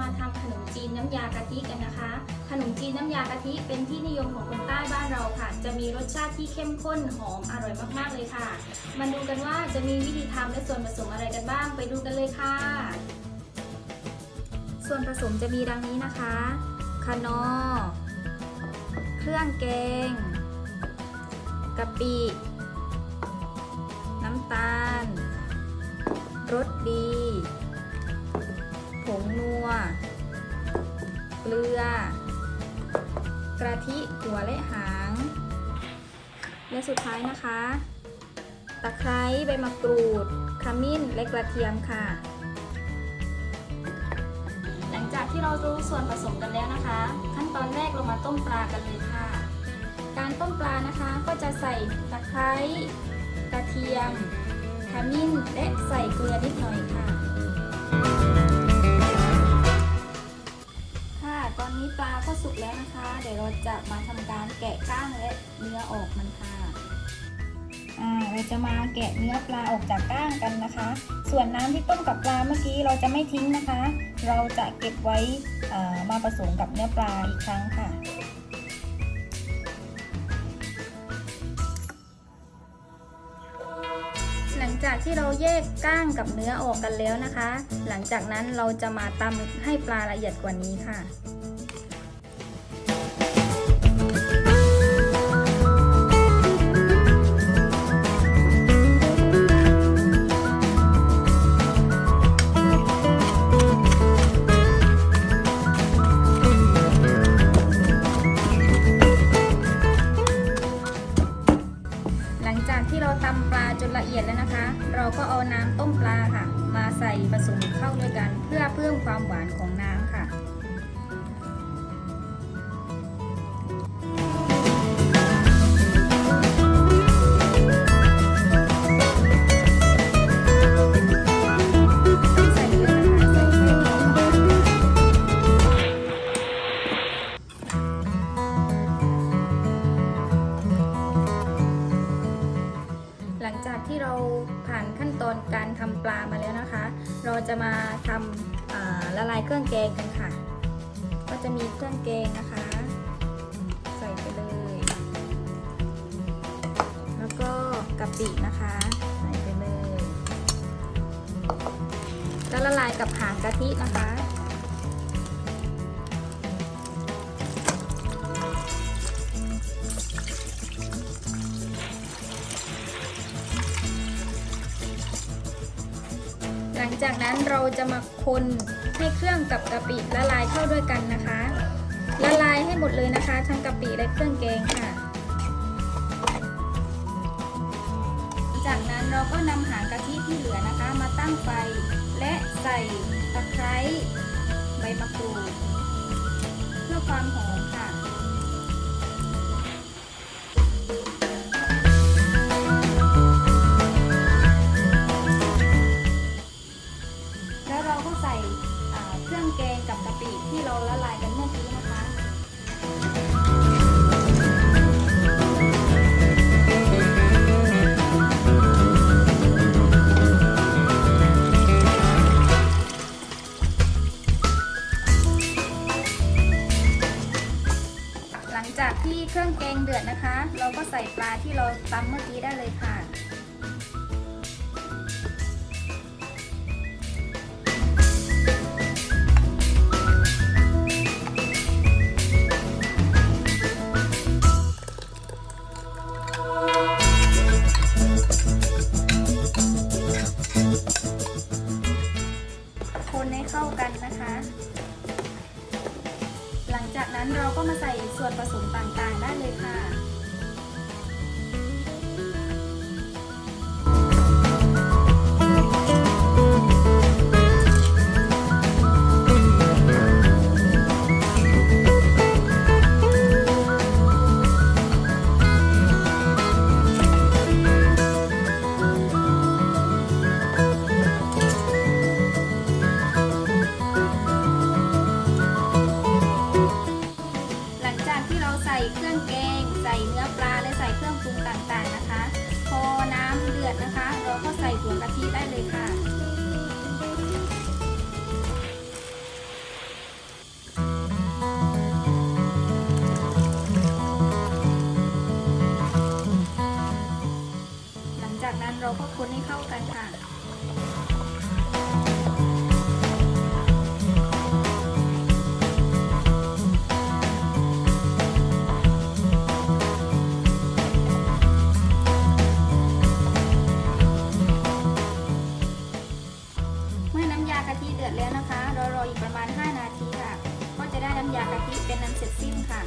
มาทำขนมจีนน้ำยากะทิกันนะคะ ขนมจีนน้ำยากะทิเป็นที่นิยมของคนใต้บ้านเราค่ะ จะมีรสชาติที่เข้มข้นหอมอร่อยมากๆเลยค่ะ มาดูกันว่าจะมีวิธีทำและส่วนผสมอะไรกันบ้าง ไปดูกันเลยค่ะ ส่วนผสมจะมีดังนี้นะคะคานอเครื่องแกงกะปิน้ำตาลรสดี เกลือ กระทิหัวและหาง และสุดท้ายนะคะ ตะไคร้ใบมะกรูด ขมิ้นและกระเทียมค่ะ หลังจากที่เรารู้ส่วนผสมกันแล้วนะคะ ขั้นตอนแรกเรามาต้มปลากันเลยค่ะ การต้มปลานะคะก็จะใส่ตะไคร้กระเทียมขมิ้นและใส่เกลือนิดหน่อยค่ะ นี้ปลาก็สุกแล้วนะคะ เดี๋ยวเราจะมาทำการแกะก้างและเนื้อออกมันค่ะอ่าเราจะมาแกะเนื้อปลาออกจากก้างกันนะคะ ส่วนน้ำที่ต้มกับปลาเมื่อกี้เราจะไม่ทิ้งนะคะ เราจะเก็บไว้มาผสมกับเนื้อปลาอีกครั้งค่ะหลังจากที่เราแยกก้างกับเนื้อออกกันแล้วนะคะ หลังจากนั้นเราจะมาตำให้ปลาละเอียดกว่านี้ค่ะ สมเข้าด้วยกันเพื่อเพิ่มความหวานของน้ำค่ะ จากที่เราผ่านขั้นตอนการทำปลามาแล้วนะคะ เราจะมาทำละลายเครื่องแกงกันค่ะ ก็จะมีเครื่องแกงนะคะ ใส่ไปเลย แล้วก็กะปินะคะใส่ไปเลยแล้วละลายกับหางกะทินะคะ จากนั้นเราจะมาคนให้เครื่องกับกะปิละลายเข้าด้วยกันนะคะ ละลายให้หมดเลยนะคะ ทั้งกะปิและเครื่องแกงค่ะ จากนั้นเราก็นำหางกะทิที่เหลือนะคะ มาตั้งไฟและใส่ตะไคร้ใบมะกรูดเพื่อความหอม รื่องแกงกับกะปิที่เราละลายกันเมื่อกี้นะคะ หลังจากที่เครื่องแกงเดือดนะคะ เราก็ใส่ปลาที่เราตำเมื่อกี้ได้เลยค่ะ ใส่เครื่องแกง ใส่เนื้อปลาและใส่เครื่องปรุงต่างๆนะคะ พอน้ำเดือดนะคะ เราก็ใส่หัวกะทิได้เลยค่ะหลังจากนั้นเราก็คนให้เข้ากัน กะทิเดือดแล้วนะคะรอรออีกประมาณ 5 นาทีค่ะ ก็จะได้น้ำยากะทิเป็นน้ำเสร็จสิ้นค่ะ